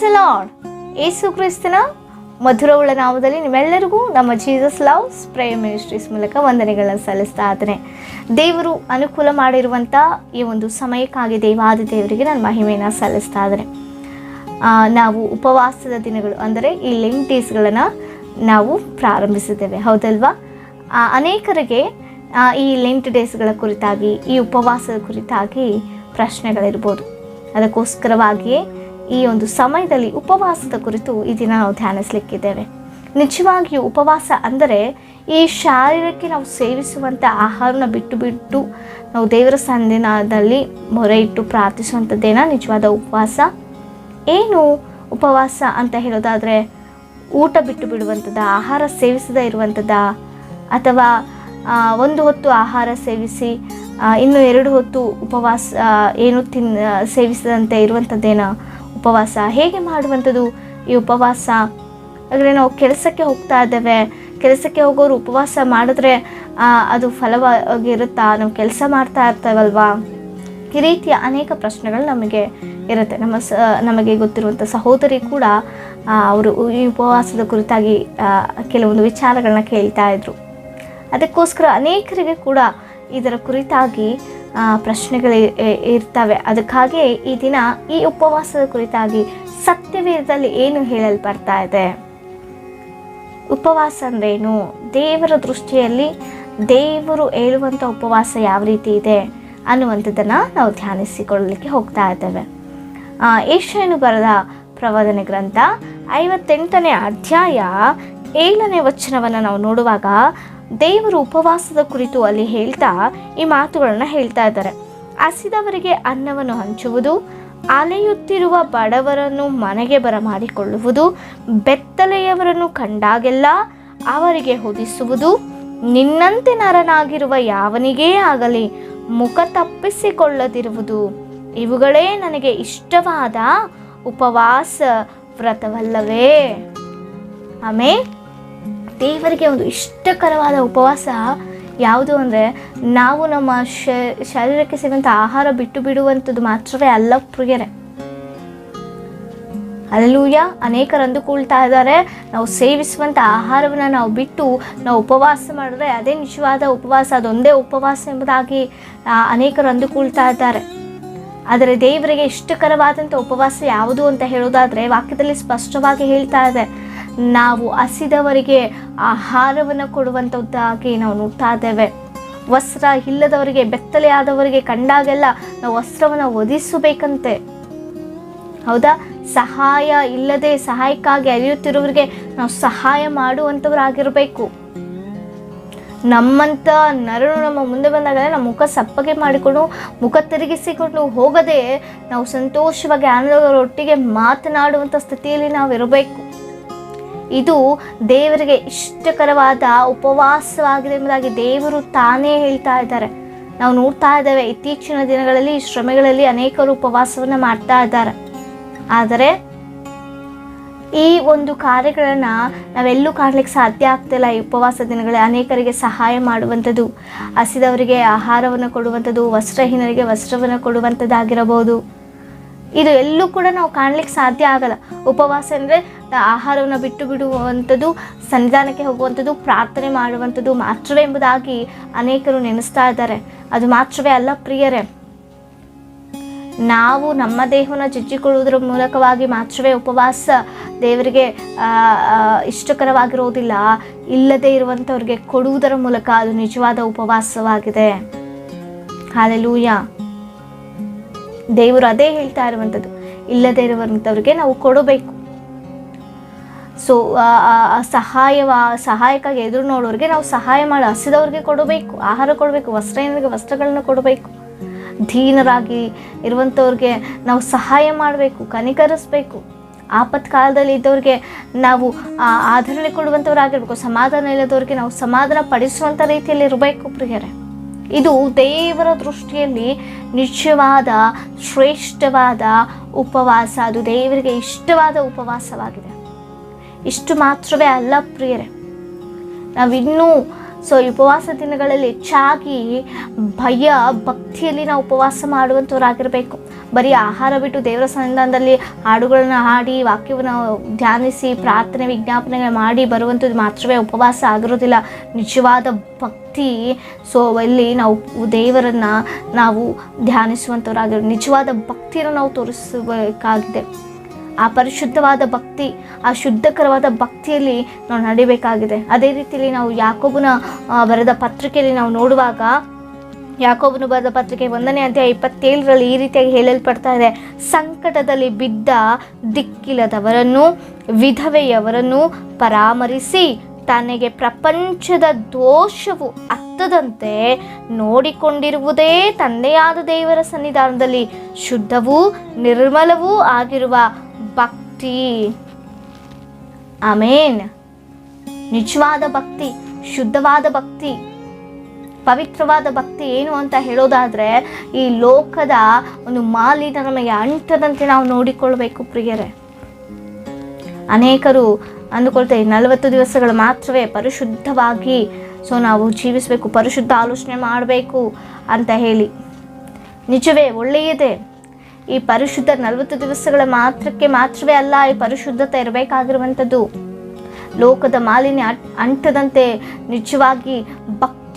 Price lord ಏಸು ಕ್ರಿಸ್ತನ ಮಧುರವುಳ್ಳ ನಾಮದಲ್ಲಿ ನಿಮ್ಮೆಲ್ಲರಿಗೂ ನಮ್ಮ ಜೀಸಸ್ ಲವ್ ಸ್ಪ್ರೇ ಮಿನಿಸ್ಟ್ರೀಸ್ ಮೂಲಕ ವಂದನೆಗಳನ್ನು ಸಲ್ಲಿಸ್ತಾ ಇದ್ದೇನೆ. ದೇವರು ಅನುಕೂಲ ಮಾಡಿರುವಂಥ ಈ ಒಂದು ಸಮಯಕ್ಕಾಗಿ ದೇವಾದಿ ದೇವರಿಗೆ ನಾನು ಮಹಿಮೆಯನ್ನು ಸಲ್ಲಿಸ್ತಾ ಇದ್ದೇನೆ. ನಾವು ಉಪವಾಸದ ದಿನಗಳು ಅಂದರೆ ಈ ಲೆಂಟ್ ಡೇಸ್ಗಳನ್ನು ನಾವು ಪ್ರಾರಂಭಿಸಿದ್ದೇವೆ. ಹೌದಲ್ವಾ? ಅನೇಕರಿಗೆ ಈ ಲೆಂಟ್ ಡೇಸ್ಗಳ ಕುರಿತಾಗಿ, ಈ ಉಪವಾಸದ ಕುರಿತಾಗಿ ಪ್ರಶ್ನೆಗಳಿರ್ಬೋದು. ಅದಕ್ಕೋಸ್ಕರವಾಗಿಯೇ ಈ ಒಂದು ಸಮಯದಲ್ಲಿ ಉಪವಾಸದ ಕುರಿತು ಈ ದಿನ ನಾವು ಧ್ಯಾನಿಸಲಿಕ್ಕಿದ್ದೇವೆ. ನಿಜವಾಗಿಯೂ ಉಪವಾಸ ಅಂದರೆ ಈ ಶಾರೀರಕ್ಕೆ ನಾವು ಸೇವಿಸುವಂಥ ಆಹಾರನ ಬಿಟ್ಟು ಬಿಟ್ಟು ನಾವು ದೇವರ ಸಂದಿನದಲ್ಲಿ ಮೊರೆ ಇಟ್ಟು ಪ್ರಾರ್ಥಿಸುವಂಥದ್ದೇನ? ನಿಜವಾದ ಉಪವಾಸ. ಏನು ಉಪವಾಸ ಅಂತ ಹೇಳೋದಾದರೆ ಊಟ ಬಿಟ್ಟು ಬಿಡುವಂಥದ್ದು? ಆಹಾರ ಸೇವಿಸದೇ ಇರುವಂಥದ್ದ? ಅಥವಾ ಒಂದು ಹೊತ್ತು ಆಹಾರ ಸೇವಿಸಿ ಇನ್ನು ಎರಡು ಹೊತ್ತು ಉಪವಾಸ ಏನು ತಿನ್ ಸೇವಿಸದಂತೆ ಇರುವಂಥದ್ದೇನ? ಉಪವಾಸ ಹೇಗೆ ಮಾಡುವಂಥದ್ದು ಈ ಉಪವಾಸ? ಅಂದರೆ ನಾವು ಕೆಲಸಕ್ಕೆ ಹೋಗ್ತಾ ಇದ್ದೇವೆ. ಕೆಲಸಕ್ಕೆ ಹೋಗೋರು ಉಪವಾಸ ಮಾಡಿದ್ರೆ ಅದು ಫಲವಾಗಿರುತ್ತಾ ನಾವು ಕೆಲಸ ಮಾಡ್ತಾ ಇರ್ತೇವಲ್ವಾ? ಈ ರೀತಿಯ ಅನೇಕ ಪ್ರಶ್ನೆಗಳು ನಮಗೆ ಇರುತ್ತೆ. ನಮ್ಮ ಸ, ನಮಗೆ ಗೊತ್ತಿರುವಂಥ ಸಹೋದರಿ ಕೂಡ ಅವರು ಈ ಉಪವಾಸದ ಕುರಿತಾಗಿ ಕೆಲವೊಂದು ವಿಚಾರಗಳನ್ನ ಕೇಳ್ತಾ ಇದ್ರು. ಅದಕ್ಕೋಸ್ಕರ ಅನೇಕರಿಗೆ ಕೂಡ ಇದರ ಕುರಿತಾಗಿ ಪ್ರಶ್ನೆಗಳು ಇರ್ತವೆ. ಅದಕ್ಕಾಗಿ ಈ ದಿನ ಈ ಉಪವಾಸದ ಕುರಿತಾಗಿ ಸತ್ಯವೇದದಲ್ಲಿ ಏನು ಹೇಳಲ್ಪಡ್ತಾ ಇದೆ? ಉಪವಾಸ ಅಂದ್ರೇನು? ದೇವರ ದೃಷ್ಟಿಯಲ್ಲಿ ದೇವರು ಹೇಳುವಂಥ ಉಪವಾಸ ಯಾವ ರೀತಿ ಇದೆ ಅನ್ನುವಂಥದ್ದನ್ನು ನಾವು ಧ್ಯಾನಿಸಿಕೊಳ್ಳಲಿಕ್ಕೆ ಹೋಗ್ತಾ ಇದ್ದೇವೆ. ಏಷ್ಯನು ಬರೆದ ಪ್ರವಾದನೆ ಗ್ರಂಥ ಐವತ್ತೆಂಟನೇ ಅಧ್ಯಾಯ ಏಳನೇ ವಚನವನ್ನು ನಾವು ನೋಡುವಾಗ ದೇವರು ಉಪವಾಸದ ಕುರಿತು ಅಲ್ಲಿ ಹೇಳ್ತಾ ಈ ಮಾತುಗಳನ್ನ ಹೇಳ್ತಾ ಇದ್ದಾರೆ. ಹಸಿದವರಿಗೆ ಅನ್ನವನ್ನು ಹಂಚುವುದು, ಅಲೆಯುತ್ತಿರುವ ಬಡವರನ್ನು ಮನೆಗೆ ಬರಮಾಡಿಕೊಳ್ಳುವುದು, ಬೆತ್ತಲೆಯವರನ್ನು ಕಂಡಾಗೆಲ್ಲ ಅವರಿಗೆ ಹೊದಿಸುವುದು, ನಿನ್ನಂತೆ ನರನಾಗಿರುವ ಯಾವನಿಗೇ ಆಗಲಿ ಮುಖ ತಪ್ಪಿಸಿಕೊಳ್ಳದಿರುವುದು, ಇವುಗಳೇ ನನಗೆ ಇಷ್ಟವಾದ ಉಪವಾಸ ವ್ರತವಲ್ಲವೇ. ಆಮೇ ದೇವರಿಗೆ ಒಂದು ಇಷ್ಟಕರವಾದ ಉಪವಾಸ ಯಾವುದು ಅಂದರೆ ನಾವು ನಮ್ಮ ಶರೀರಕ್ಕೆ ಸಿಗುವಂಥ ಆಹಾರ ಬಿಟ್ಟು ಬಿಡುವಂಥದ್ದು ಮಾತ್ರವೇ ಅಲ್ಲ ಪ್ರಿಯರೇ. ಅಲ್ಲೂಯ ಅನೇಕರು ಅಂದುಕೊಳ್ತಾ ಇದ್ದಾರೆ. ನಾವು ಸೇವಿಸುವಂಥ ಆಹಾರವನ್ನು ನಾವು ಬಿಟ್ಟು ನಾವು ಉಪವಾಸ ಮಾಡಿದ್ರೆ ಅದೇ ನಿಜವಾದ ಉಪವಾಸ, ಅದೊಂದೇ ಉಪವಾಸ ಎಂಬುದಾಗಿ ಅನೇಕರು ಅಂದುಕೊಳ್ತಾ ಇದ್ದಾರೆ. ಆದರೆ ದೇವರಿಗೆ ಇಷ್ಟಕರವಾದಂಥ ಉಪವಾಸ ಯಾವುದು ಅಂತ ಹೇಳೋದಾದರೆ ವಾಕ್ಯದಲ್ಲಿ ಸ್ಪಷ್ಟವಾಗಿ ಹೇಳ್ತಾ ಇದೆ. ನಾವು ಹಸಿದವರಿಗೆ ಆಹಾರವನ್ನು ಕೊಡುವಂಥದ್ದಾಗಿ ನಾವು ನೋಡ್ತಾ ಇದ್ದೇವೆ. ವಸ್ತ್ರ ಇಲ್ಲದವರಿಗೆ, ಬೆತ್ತಲೆ ಆದವರಿಗೆ ಕಂಡಾಗೆಲ್ಲ ನಾವು ವಸ್ತ್ರವನ್ನು ಒದಿಸಬೇಕಂತೆ ಹೌದಾ? ಸಹಾಯ ಇಲ್ಲದೆ ಸಹಾಯಕ್ಕಾಗಿ ಅರಿಯುತ್ತಿರುವವರಿಗೆ ನಾವು ಸಹಾಯ ಮಾಡುವಂಥವರಾಗಿರಬೇಕು ನಮ್ಮಂಥ ನರನು ನಮ್ಮ ಮುಂದೆ ಬಂದಾಗ ನಮ್ಮ ಮುಖ ಸಪ್ಪಗೆ ಮಾಡಿಕೊಂಡು, ಮುಖ ತಿರುಗಿಸಿಕೊಂಡು ಹೋಗದೆ ನಾವು ಸಂತೋಷವಾಗಿ ಆನಂದರೊಟ್ಟಿಗೆ ಮಾತನಾಡುವಂಥ ಸ್ಥಿತಿಯಲ್ಲಿ ನಾವು ಇರಬೇಕು ಇದು ದೇವರಿಗೆ ಇಷ್ಟಕರವಾದ ಉಪವಾಸವಾಗಿದೆ ಎಂಬುದಾಗಿ ದೇವರು ತಾನೇ ಹೇಳ್ತಾ ಇದ್ದಾರೆ. ನಾವು ನೋಡ್ತಾ ಇದ್ದೇವೆ, ಇತ್ತೀಚಿನ ದಿನಗಳಲ್ಲಿ, ಶ್ರಮೆಗಳಲ್ಲಿ ಅನೇಕರು ಉಪವಾಸವನ್ನು ಮಾಡ್ತಾ ಇದ್ದಾರೆ. ಆದರೆ, ಈ ಒಂದು ಕಾರ್ಯಗಳನ್ನು ನಾವೆಲ್ಲೂ ಕಾಣಲಿಕ್ಕೆ ಸಾಧ್ಯ ಆಗ್ತಿಲ್ಲ ಈ ಉಪವಾಸ ದಿನಗಳಲ್ಲಿ ಅನೇಕರಿಗೆ ಸಹಾಯ ಮಾಡುವಂಥದ್ದು, ಹಸಿದವರಿಗೆ ಆಹಾರವನ್ನು ಕೊಡುವಂಥದ್ದು, ವಸ್ತ್ರಹೀನರಿಗೆ ವಸ್ತ್ರವನ್ನು ಕೊಡುವಂಥದ್ದಾಗಿರಬಹುದು. ಇದು ಎಲ್ಲೂ ಕೂಡ ನಾವು ಕಾಣಲಿಕ್ಕೆ ಸಾಧ್ಯ ಆಗಲ್ಲ. ಉಪವಾಸ ಅಂದರೆ ಆಹಾರವನ್ನು ಬಿಟ್ಟು ಬಿಡುವಂಥದ್ದು ಸನ್ನಿಧಾನಕ್ಕೆ ಹೋಗುವಂಥದ್ದು, ಪ್ರಾರ್ಥನೆ ಮಾಡುವಂಥದ್ದು ಮಾತ್ರವೇ ಎಂಬುದಾಗಿ ಅನೇಕರು ನೆನೆಸ್ತಾ ಇದ್ದಾರೆ. ಅದು ಮಾತ್ರವೇ ಅಲ್ಲ ಪ್ರಿಯರೇ, ನಾವು ನಮ್ಮ ದೇಹವನ್ನು ಜಜ್ಜಿಕೊಳ್ಳುವುದರ ಮೂಲಕವಾಗಿ ಮಾತ್ರವೇ ಉಪವಾಸ ದೇವರಿಗೆ ಇಷ್ಟಕರವಾಗಿರೋದಿಲ್ಲ ಇಲ್ಲದೇ ಇರುವಂಥವ್ರಿಗೆ ಕೊಡುವುದರ ಮೂಲಕ ಅದು ನಿಜವಾದ ಉಪವಾಸವಾಗಿದೆ. ಹಾಲೆಲೂಯ. ದೇವರು ಅದೇ ಹೇಳ್ತಾ ಇರುವಂಥದ್ದು. ಇಲ್ಲದೇ ಇರುವಂಥವ್ರಿಗೆ ನಾವು ಕೊಡಬೇಕು. ಸೊ ಸಹಾಯ ಸಹಾಯಕ್ಕಾಗಿ ಎದುರು ನೋಡೋರಿಗೆ ನಾವು ಸಹಾಯ ಮಾಡಿ ಹಸಿದವ್ರಿಗೆ ಕೊಡಬೇಕು, ಆಹಾರ ಕೊಡಬೇಕು ವಸ್ತ್ರಹೀನರಿಗೆ ವಸ್ತ್ರಗಳನ್ನ ಕೊಡಬೇಕು. ಧೀನರಾಗಿ ಇರುವಂಥವ್ರಿಗೆ ನಾವು ಸಹಾಯ ಮಾಡಬೇಕು, ಕನಿಕರಿಸಬೇಕು. ಆಪತ್ ಕಾಲದಲ್ಲಿ ಇದ್ದವ್ರಿಗೆ ನಾವು ಆಧರಣೆ ಕೊಡುವಂಥವ್ರಾಗಿರ್ಬೇಕು, ಸಮಾಧಾನ ಇಲ್ಲದವ್ರಿಗೆ ನಾವು ಸಮಾಧಾನ ಪಡಿಸುವಂಥ ರೀತಿಯಲ್ಲಿ ಇರಬೇಕು ಪ್ರಿಯರೇ. ಇದು ದೇವರ ದೃಷ್ಟಿಯಲ್ಲಿ ನಿಜವಾದ, ಶ್ರೇಷ್ಠವಾದ ಉಪವಾಸ. ಅದು ದೇವರಿಗೆ ಇಷ್ಟವಾದ ಉಪವಾಸವಾಗಿದೆ. ಇಷ್ಟು ಮಾತ್ರವೇ ಅಲ್ಲ ಪ್ರಿಯರೇ. ನಾವಿನ್ನೂ ಸೊ ಈ ಉಪವಾಸ ದಿನಗಳಲ್ಲಿ ಹೆಚ್ಚಾಗಿ ಭಯ, ಭಕ್ತಿಯಲ್ಲಿ ನಾವು ಉಪವಾಸ ಮಾಡುವಂಥವ್ರಾಗಿರಬೇಕು. ಬರೀ ಆಹಾರ ಬಿಟ್ಟು ದೇವರ ಸನ್ನಿಧಾನದಲ್ಲಿ ಹಾಡುಗಳನ್ನ ಹಾಡಿ, ವಾಕ್ಯವನ್ನು ಧ್ಯಾನಿಸಿ, ಪ್ರಾರ್ಥನೆ, ವಿಜ್ಞಾಪನೆಗಳು ಮಾಡಿ ಬರುವಂಥದ್ದು ಮಾತ್ರವೇ ಉಪವಾಸ ಆಗಿರೋದಿಲ್ಲ. ನಿಜವಾದ ಭಕ್ತಿ, ಸೊ ಅಲ್ಲಿ ನಾವು ದೇವರನ್ನು ನಾವು ಧ್ಯಾನಿಸುವಂಥವ್ರಾಗಿರೋ ನಿಜವಾದ ಭಕ್ತಿಯನ್ನು ನಾವು ತೋರಿಸಬೇಕಾಗಿದೆ. ಆ ಪರಿಶುದ್ಧವಾದ ಭಕ್ತಿ ಆ ಶುದ್ಧಕರವಾದ ಭಕ್ತಿಯಲ್ಲಿ ನಾವು ನಡಿಬೇಕಾಗಿದೆ. ಅದೇ ರೀತಿಯಲ್ಲಿ ನಾವು ಯಾಕೋಬನ ಆ, ಬರೆದ ಪತ್ರಿಕೆಯಲ್ಲಿ ನಾವು ನೋಡುವಾಗ ಯಾಕೋಬನು ಬರೆದ ಪತ್ರಿಕೆ ಒಂದನೇ ಅಧ್ಯಾಯ ಇಪ್ಪತ್ತೇಳರಲ್ಲಿ ಈ ರೀತಿಯಾಗಿ ಹೇಳಲ್ಪಡ್ತಾ ಇದೆ. ಸಂಕಟದಲ್ಲಿ ಬಿದ್ದ ದಿಕ್ಕಿಲ್ಲದವರನ್ನು ವಿಧವೆಯವರನ್ನು ಪರಾಮರಿಸಿ ತನಗೆ ಪ್ರಪಂಚದ ದೋಷವು ಹತ್ತದಂತೆ ನೋಡಿಕೊಂಡಿರುವುದೇ ತಂದೆಯಾದ ದೇವರ ಸನ್ನಿಧಾನದಲ್ಲಿ ಶುದ್ಧವೂ ನಿರ್ಮಲವೂ ಆಗಿರುವ ಭಕ್ತಿ. ಆಮೇನ್. ನಿಜವಾದ ಭಕ್ತಿ, ಶುದ್ಧವಾದ ಭಕ್ತಿ, ಪವಿತ್ರವಾದ ಭಕ್ತಿ ಏನು ಅಂತ ಹೇಳೋದಾದರೆ, ಈ ಲೋಕದ ಒಂದು ಮಾಲಿನ ನಮಗೆ ಅಂಟದಂತೆ ನಾವು ನೋಡಿಕೊಳ್ಬೇಕು ಪ್ರಿಯರೇ. ಅನೇಕರು ಅಂದುಕೊಳ್ತೇವೆ ನಲವತ್ತು ದಿವಸಗಳು ಮಾತ್ರವೇ ಪರಿಶುದ್ಧವಾಗಿ, ಸೊ ನಾವು ಜೀವಿಸಬೇಕು, ಪರಿಶುದ್ಧ ಆಲೋಚನೆ ಮಾಡಬೇಕು ಅಂತ ಹೇಳಿ. ನಿಜವೇ, ಒಳ್ಳೆಯದೇ. ಈ ಪರಿಶುದ್ಧ ನಲವತ್ತು ದಿವಸಗಳ ಮಾತ್ರಕ್ಕೆ ಮಾತ್ರವೇ ಅಲ್ಲ, ಈ ಪರಿಶುದ್ಧತೆ ಇರಬೇಕಾಗಿರುವಂಥದ್ದು. ಲೋಕದ ಮಾಲಿನ್ಯ ಅಟ್- ಅಂಟದಂತೆ ನಿಜವಾಗಿ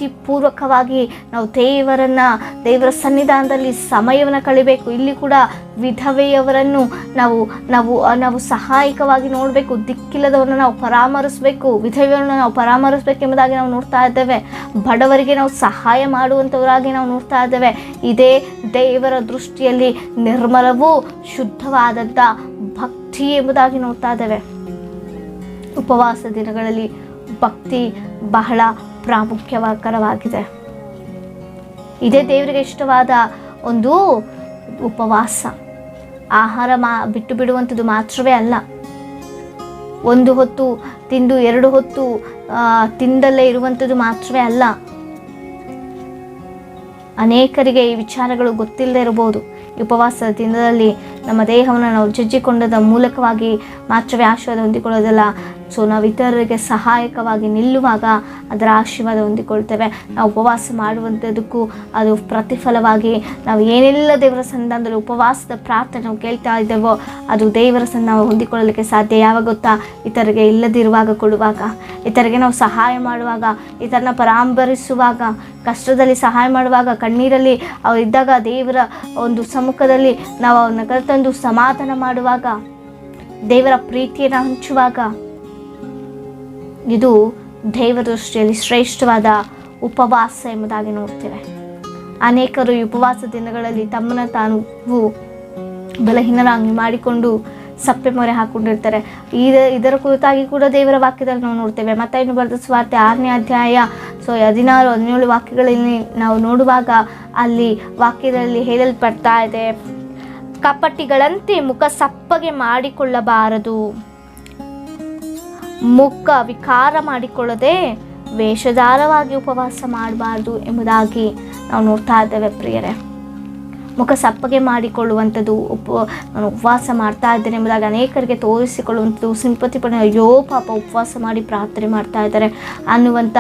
ಭಕ್ತಿಪೂರ್ವಕವಾಗಿ ನಾವು ದೇವರನ್ನ, ದೇವರ ಸನ್ನಿಧಾನದಲ್ಲಿ ಸಮಯವನ್ನು ಕಳಿಬೇಕು. ಇಲ್ಲಿ ಕೂಡ ವಿಧವೆಯವರನ್ನು ನಾವು ನಾವು ನಾವು ಸಹಾಯಕವಾಗಿ ನೋಡಬೇಕು. ದಿಕ್ಕಿಲ್ಲದವರನ್ನ ನಾವು ಪರಾಮರಿಸಬೇಕು. ವಿಧವೆಯವರನ್ನು ನಾವು ಪರಾಮರಿಸಬೇಕು ಎಂಬುದಾಗಿ ನಾವು ನೋಡ್ತಾ ಇದ್ದೇವೆ. ಬಡವರಿಗೆ ನಾವು ಸಹಾಯ ಮಾಡುವಂಥವರಾಗಿ ನಾವು ನೋಡ್ತಾ ಇದ್ದೇವೆ. ಇದೇ ದೇವರ ದೃಷ್ಟಿಯಲ್ಲಿ ನಿರ್ಮಲವೂ ಶುದ್ಧವಾದಂಥ ಭಕ್ತಿ ಎಂಬುದಾಗಿ ನೋಡ್ತಾ ಇದ್ದೇವೆ. ಉಪವಾಸ ದಿನಗಳಲ್ಲಿ ಭಕ್ತಿ ಬಹಳ ಪ್ರಾಮುಖ್ಯಕರವಾಗಿದೆ. ಇದೇ ದೇವರಿಗೆ ಇಷ್ಟವಾದ ಒಂದು ಉಪವಾಸ. ಆಹಾರ ಮಾ, ಬಿಟ್ಟು ಬಿಡುವಂಥದ್ದು ಮಾತ್ರವೇ ಅಲ್ಲ. ಒಂದು ಹೊತ್ತು ತಿಂದು ಎರಡು ಹೊತ್ತು ತಿಂದಲ್ಲೇ ಇರುವಂಥದ್ದು ಮಾತ್ರವೇ ಅಲ್ಲ. ಅನೇಕರಿಗೆ ಈ ವಿಚಾರಗಳು ಗೊತ್ತಿಲ್ಲದೆ ಇರಬಹುದು. ಉಪವಾಸದ ದಿನದಲ್ಲಿ ನಮ್ಮ ದೇಹವನ್ನು ನಾವು ಜಜ್ಜಿಕೊಂಡದ ಮೂಲಕವಾಗಿ ಮಾತ್ರವೇ ಆಶೀರ್ವಾದ ಹೊಂದಿಕೊಳ್ಳೋದಲ್ಲ. ಸೊ ನಾವು ಇತರರಿಗೆ ಸಹಾಯಕವಾಗಿ ನಿಲ್ಲುವಾಗ ಅದರ ಆಶೀರ್ವಾದ ಹೊಂದಿಕೊಳ್ತೇವೆ. ನಾವು ಉಪವಾಸ ಮಾಡುವಂಥದ್ದಕ್ಕೂ ಅದು ಪ್ರತಿಫಲವಾಗಿ ನಾವು ಏನೆಲ್ಲ ದೇವರ ಸಂಧಾನದಲ್ಲಿ ಉಪವಾಸದ ಪ್ರಾರ್ಥನೆ ನಾವು ಕೇಳ್ತಾ ಇದ್ದೇವೋ ಅದು ದೇವರ ಸನ್ನ ನಾವು ಹೊಂದಿಕೊಳ್ಳಲಿಕ್ಕೆ ಸಾಧ್ಯ. ಯಾವಾಗ ಗೊತ್ತಾ? ಇತರಿಗೆ ಇಲ್ಲದಿರುವಾಗ ಕೊಡುವಾಗ. ಇತರಿಗೆ ನಾವು ಸಹಾಯ ಮಾಡುವಾಗ ಇತರನ್ನ ಪರಾಂಬರಿಸುವಾಗ, ಕಷ್ಟದಲ್ಲಿ ಸಹಾಯ ಮಾಡುವಾಗ, ಕಣ್ಣೀರಲ್ಲಿ ಅವರಿದ್ದಾಗ ದೇವರ ಒಂದು ಸಮ್ಮುಖದಲ್ಲಿ ನಾವು ಅವನ್ನ ಕರೆತಂದು ಸಮಾಧಾನ ಮಾಡುವಾಗ, ದೇವರ ಪ್ರೀತಿಯನ್ನು ಹಂಚುವಾಗ, ಇದು ದೇವರ ದೃಷ್ಟಿಯಲ್ಲಿ ಶ್ರೇಷ್ಠವಾದ ಉಪವಾಸ ಎಂಬುದಾಗಿ ನೋಡ್ತೇವೆ. ಅನೇಕರು ಈ ಉಪವಾಸ ದಿನಗಳಲ್ಲಿ ತಮ್ಮನ್ನು ತಾನು ಬಲಹೀನರಾಗಿ ಮಾಡಿಕೊಂಡು ಸಪ್ಪೆ ಮೊರೆ ಹಾಕೊಂಡಿರ್ತಾರೆ. ಇದ, ಇದರ ಕುರಿತಾಗಿ ಕೂಡ ದೇವರ ವಾಕ್ಯದಲ್ಲಿ ನಾವು ನೋಡ್ತೇವೆ. ಮತ್ತೆ ಇನ್ನು ಬರೆದ ಸ್ವಾರ್ಥ ಆರನೇ ಅಧ್ಯಾಯ, ಸೊ ಹದಿನಾರು, ಹದಿನೇಳು ವಾಕ್ಯಗಳಲ್ಲಿ ನಾವು ನೋಡುವಾಗ ಅಲ್ಲಿ ವಾಕ್ಯದಲ್ಲಿ ಹೇಳಲ್ಪಡ್ತಾ ಇದೆ. ಕಪಟಿಗಳಂತೆ ಮುಖ ಸಪ್ಪಗೆ ಮಾಡಿಕೊಳ್ಳಬಾರದು. ಮುಖ ವಿಕಾರ ಮಾಡಿಕೊಳ್ಳದೆ ವೇಷಧಾರವಾಗಿ ಉಪವಾಸ ಮಾಡಬಾರ್ದು ಎಂಬುದಾಗಿ ನಾವು ನೋಡ್ತಾ ಇದ್ದೇವೆ ಪ್ರಿಯರೇ. ಮುಖ ಸಪ್ಪಗೆ ಮಾಡಿಕೊಳ್ಳುವಂಥದ್ದು ಉಪ ಉಪವಾಸ ಮಾಡ್ತಾ ಇದ್ದೇನೆ ಎಂಬುದಾಗಿ ಅನೇಕರಿಗೆ ತೋರಿಸಿಕೊಳ್ಳುವಂಥದ್ದು ಸಿಂಪತಿ ಪಡೆ ಅಯ್ಯೋ ಪಾಪ ಉಪವಾಸ ಮಾಡಿ ಪ್ರಾರ್ಥನೆ ಮಾಡ್ತಾ ಇದ್ದಾರೆ ಅನ್ನುವಂಥ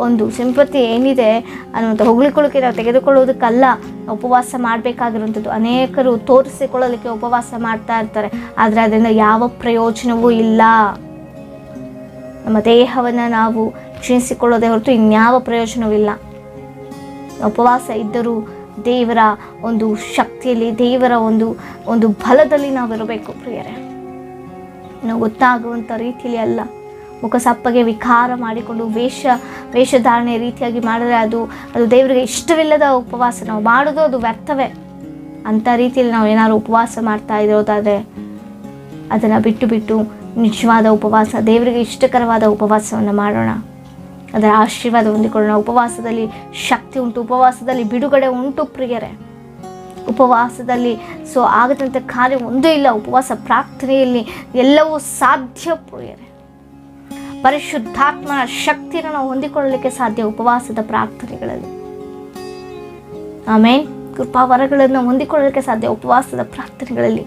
ಒಂದು ಸಿಂಪತಿ ಏನಿದೆ ಅನ್ನುವಂಥ ಹೊಗಳಿಕೊಳ್ಳೋಕೆ ನಾವು ತೆಗೆದುಕೊಳ್ಳೋದಕ್ಕಲ್ಲ ಉಪವಾಸ ಮಾಡಬೇಕಾಗಿರುವಂಥದ್ದು. ಅನೇಕರು ತೋರಿಸಿಕೊಳ್ಳಲಿಕ್ಕೆ ಉಪವಾಸ ಮಾಡ್ತಾ ಇರ್ತಾರೆ. ಆದರೆ ಅದರಿಂದ ಯಾವ ಪ್ರಯೋಜನವೂ ಇಲ್ಲ. ನಮ್ಮ ದೇಹವನ್ನು ನಾವು ಕ್ಷೀಣಿಸಿಕೊಳ್ಳೋದೇ ಹೊರತು ಇನ್ಯಾವ ಪ್ರಯೋಜನವಿಲ್ಲ ಉಪವಾಸ ಇದ್ದರೂ ದೇವರ ಒಂದು ಶಕ್ತಿಯಲ್ಲಿ, ದೇವರ ಒಂದು ಒಂದು ಬಲದಲ್ಲಿ ನಾವು ಇರಬೇಕು ಪ್ರಿಯರೇ. ನಾವು ಗೊತ್ತಾಗುವಂಥ ರೀತಿಯಲ್ಲಿ ಅಲ್ಲ. ಮುಖ ಸಪ್ಪಗೆ ವಿಕಾರ ಮಾಡಿಕೊಂಡು ವೇಷ, ವೇಷಧಾರಣೆ ರೀತಿಯಾಗಿ ಮಾಡಿದ್ರೆ ಅದು ಅದು ದೇವರಿಗೆ ಇಷ್ಟವಿಲ್ಲದ ಉಪವಾಸ. ನಾವು ಮಾಡೋದು ಅದು ವ್ಯರ್ಥವೇ. ಅಂಥ ರೀತಿಯಲ್ಲಿ ನಾವು ಏನಾದ್ರು ಉಪವಾಸ ಮಾಡ್ತಾ ಇರೋದಾದರೆ, ಅದನ್ನು ಬಿಟ್ಟು ಬಿಟ್ಟು ನಿಜವಾದ ಉಪವಾಸ, ದೇವರಿಗೆ ಇಷ್ಟಕರವಾದ ಉಪವಾಸವನ್ನು ಮಾಡೋಣ. ಅದರ ಆಶೀರ್ವಾದ ಹೊಂದಿಕೊಳ್ಳೋಣ ಉಪವಾಸದಲ್ಲಿ ಶಕ್ತಿ ಉಂಟು, ಉಪವಾಸದಲ್ಲಿ ಬಿಡುಗಡೆ ಉಂಟು ಪ್ರಿಯರೇ. ಉಪವಾಸದಲ್ಲಿ ಸೊ ಆಗದಂಥ ಕಾರ್ಯ ಒಂದೂ ಇಲ್ಲ, ಉಪವಾಸ ಪ್ರಾರ್ಥನೆಯಲ್ಲಿ ಎಲ್ಲವೂ ಸಾಧ್ಯ ಪ್ರಿಯರೇ. ಪರಿಶುದ್ಧಾತ್ಮನ ಶಕ್ತಿಯನ್ನು ನಾವು ಹೊಂದಿಕೊಳ್ಳಲಿಕ್ಕೆ ಸಾಧ್ಯ ಉಪವಾಸದ ಪ್ರಾರ್ಥನೆಗಳಲ್ಲಿ. ಆಮೇಲೆ ಕೃಪಾವರಗಳನ್ನು ಹೊಂದಿಕೊಳ್ಳಲಿಕ್ಕೆ ಸಾಧ್ಯ ಉಪವಾಸದ ಪ್ರಾರ್ಥನೆಗಳಲ್ಲಿ.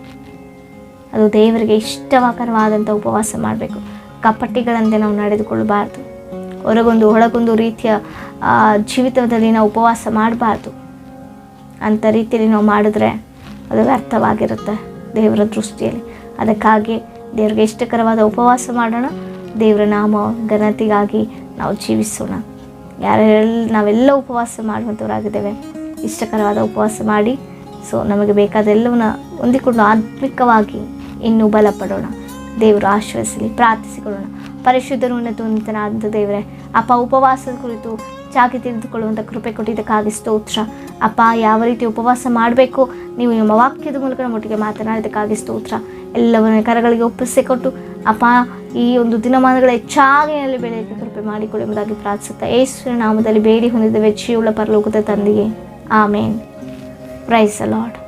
ಅದು ದೇವರಿಗೆ ಇಷ್ಟವಾಕರವಾದಂಥ ಉಪವಾಸ ಮಾಡಬೇಕು. ಕಪಟಿಗಳಂತೆ ನಾವು ನಡೆದುಕೊಳ್ಳಬಾರ್ದು. ಹೊರಗೊಂದು ಒಳಗೊಂದು ರೀತಿಯ ಜೀವಿತದಲ್ಲಿ ನಾವು ಉಪವಾಸ ಮಾಡಬಾರ್ದು. ಅಂಥ ರೀತಿಯಲ್ಲಿ ನಾವು ಮಾಡಿದ್ರೆ ಅದು ವ್ಯರ್ಥವಾಗಿರುತ್ತೆ ದೇವರ ದೃಷ್ಟಿಯಲ್ಲಿ. ಅದಕ್ಕಾಗಿ ದೇವ್ರಿಗೆ ಇಷ್ಟಕರವಾದ ಉಪವಾಸ ಮಾಡೋಣ. ದೇವರ ನಾಮ ಘನತೆಗಾಗಿ ನಾವು ಜೀವಿಸೋಣ. ಯಾರೆಲ್ಲ, ನಾವೆಲ್ಲ ಉಪವಾಸ ಮಾಡುವಂಥವರಾಗಿದ್ದೇವೆ. ಇಷ್ಟಕರವಾದ ಉಪವಾಸ ಮಾಡಿ, ಸೊ ನಮಗೆ ಬೇಕಾದೆಲ್ಲವನ್ನ ಹೊಂದಿಕೊಂಡು ಆತ್ಮಿಕವಾಗಿ ಇನ್ನೂ ಬಲಪಡೋಣ. ದೇವರು ಆಶ್ರಯಿಸಲಿ, ಪ್ರಾರ್ಥಿಸಿಕೊಳ್ಳೋಣ. ಪರಿಶುದ್ಧರು ಉನ್ನತ ದೇವರೆ, ಅಪ್ಪ, ಉಪವಾಸದ ಕುರಿತು ಚಾಕಿ ತಿಳಿದುಕೊಳ್ಳುವಂಥ ಕೃಪೆ ಕೊಟ್ಟಿದ್ದಕ್ಕಾಗಿ ಸ್ತೋತ್ರ. ಅಪ್ಪ, ಯಾವ ರೀತಿ ಉಪವಾಸ ಮಾಡಬೇಕು? ನೀವು ನಿಮ್ಮ ವಾಕ್ಯದ ಮೂಲಕ ನಮ್ಮೊಟ್ಟಿಗೆ ಮಾತನಾಡಿದ್ದಕ್ಕಾಗಿ ಸ್ತೋತ್ರ. ಎಲ್ಲವನ್ನ ಕರಗಳಿಗೆ ಒಪ್ಪಿಸಿಕೊಟ್ಟು ಅಪ್ಪ, ಈ ಒಂದು ದಿನಮಾನಗಳ ಹೆಚ್ಚಾಗಿ ಅಲ್ಲಿ ಬೆಳೆಯಕ್ಕೆ ಕೃಪೆ ಮಾಡಿಕೊಡಿ ಎಂಬುದಾಗಿ ಪ್ರಾರ್ಥಿಸುತ್ತಾ ಯೇಸುವಿನ ನಾಮದಲ್ಲಿ ಬೇಡಿ ಹೊಂದಿದ್ದೇವೆ, ಜೀವಳ ಪರಲೋಕದ ತಂದೆಯೇ. ಆಮೇನ್. Price lord